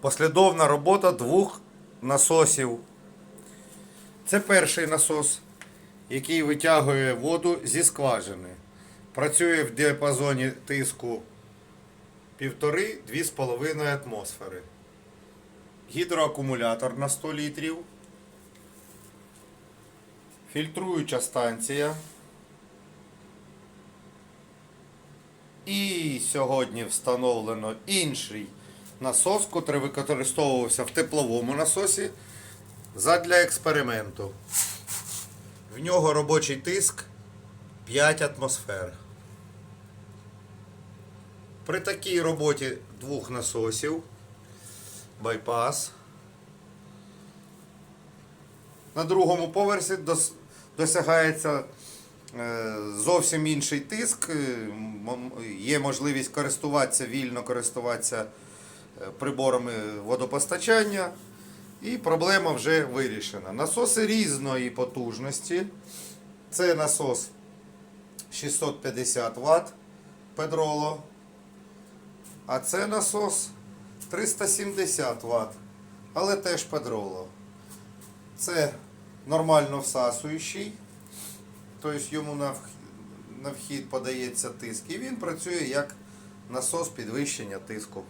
Послідовна робота двох насосів. Це перший насос, який витягує воду зі скважини. Працює в діапазоні тиску 1,5-2,5 атмосфери. Гідроакумулятор на 100 літрів. Фільтруюча станція. І сьогодні встановлено інший насос, який використовувався в тепловому насосі задля експерименту. В нього робочий тиск 5 атмосфер. При такій роботі двох насосів байпас. На другому поверсі досягається е, зовсім інший тиск. Є можливість користуватися, вільно користуватися приборами водопостачання. І проблема вже вирішена. Насоси різної потужності. Це насос 650 Вт Педроло. А це насос 370 Вт. Але теж Педроло. Це нормально всасуючий. Тобто йому на на вхід подається тиск. І він працює як насос підвищення тиску.